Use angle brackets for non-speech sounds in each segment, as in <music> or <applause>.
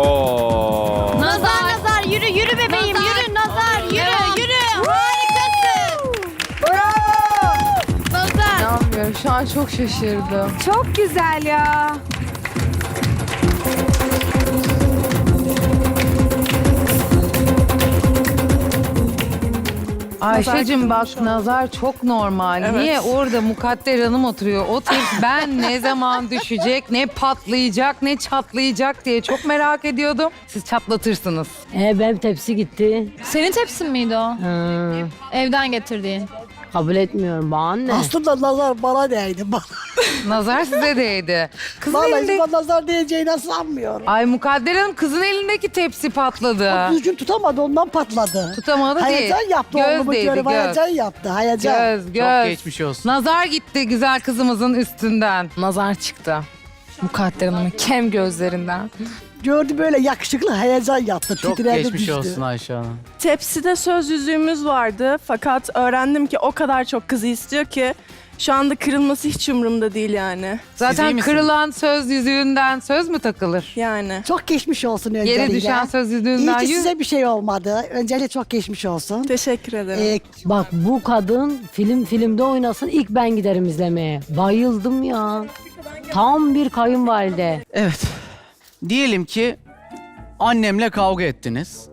Oo. Nazar nazar yürü yürü bebeğim yürü nazar yürü yürü. Harikasın. Bravo. Nazar. İnanmıyorum. Şu an çok şaşırdım. Çok güzel ya. Ayşe'cim bak nazar çok normal. Evet. Niye orada mukadder hanım oturuyor? O tip ben ne zaman düşecek, ne patlayacak, ne çatlayacak diye çok merak ediyordum. Siz çatlatırsınız. E benim tepsi gitti. Senin tepsin miydi o? Ha, Evden getirdiğin. kabul etmiyorum bana ne? Aslında nazar bana değdi. Bana- Nazar size değdi. Kızın Vallahi elinde... ben nazar değeceğini sanmıyorum. Ay mukadder hanım kızın elindeki tepsi patladı. Düzgün tutamadı ondan patladı. Tutamadı değil. Hayacan yaptı Göz oğlumu değdi, diyorum. göz. Hayacan yaptı. Hayacan. Göz, göz. geçmiş olsun. Nazar gitti güzel kızımızın üstünden. Nazar çıktı. Mukadder Hanım'ın kem gözlerinden. Gördü böyle yakışıklı hayacan yaptı. Çok Titredi geçmiş düştü. olsun Ayşe Hanım. Tepside söz yüzüğümüz vardı fakat öğrendim ki o kadar çok kızı istiyor ki şu anda kırılması hiç umurumda değil yani. Zaten misiniz? kırılan söz yüzüğünden söz mü takılır? Yani. Çok geçmiş olsun öncelikle. Yere düşen söz İyi yüzüğünden ki yüz... size bir şey olmadı. Öncelikle çok geçmiş olsun. Teşekkür ederim. Ee, Bak bu kadın film filmde oynasın ilk ben giderim izlemeye. Bayıldım ya. Tam bir kayınvalide. Evet. Diyelim ki annemle kavga ettiniz.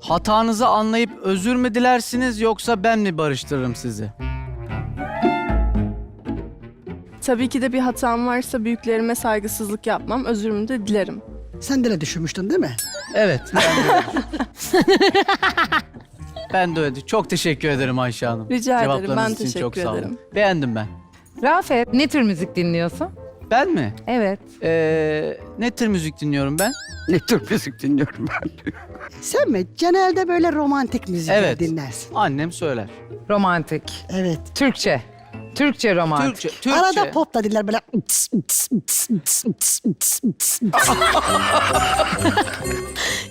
Hatanızı anlayıp özür mü dilersiniz yoksa ben mi barıştırırım sizi? Tabii ki de bir hatam varsa büyüklerime saygısızlık yapmam, özürümü de dilerim. sen de öyle düşünmüştün değil mi? Evet. Ben de öyle. ben de öyle. Çok teşekkür ederim Ayşe Hanım. Rica ederim, Cevaplarınız ben için teşekkür çok sağ olun. ederim. Beğendim ben. Rafet ne tür müzik dinliyorsun? Ben mi? Evet. Ee, ne tür müzik dinliyorum ben? Ne tür müzik dinliyorum ben? Sen mi? Genelde böyle romantik müzikler Evet. dinlersin. Annem söyler. Romantik. Evet. Türkçe. Türkçe romantik. Türkçe. Türkçe. Arada pop da dinler böyle. <laughs>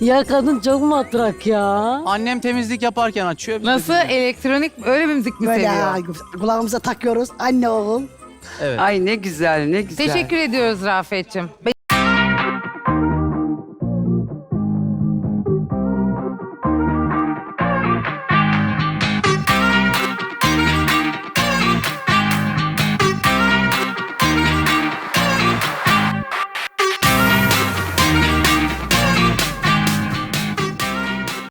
Ya kadın çok matrak ya. Annem temizlik yaparken açıyor. biz de Nasıl dinliyoruz. elektronik öyle bir müzik mi Böyle seviyor? kulağımıza takıyoruz. Anne oğul. Evet. Ay ne güzel ne güzel. Teşekkür ediyoruz Rafet'cim.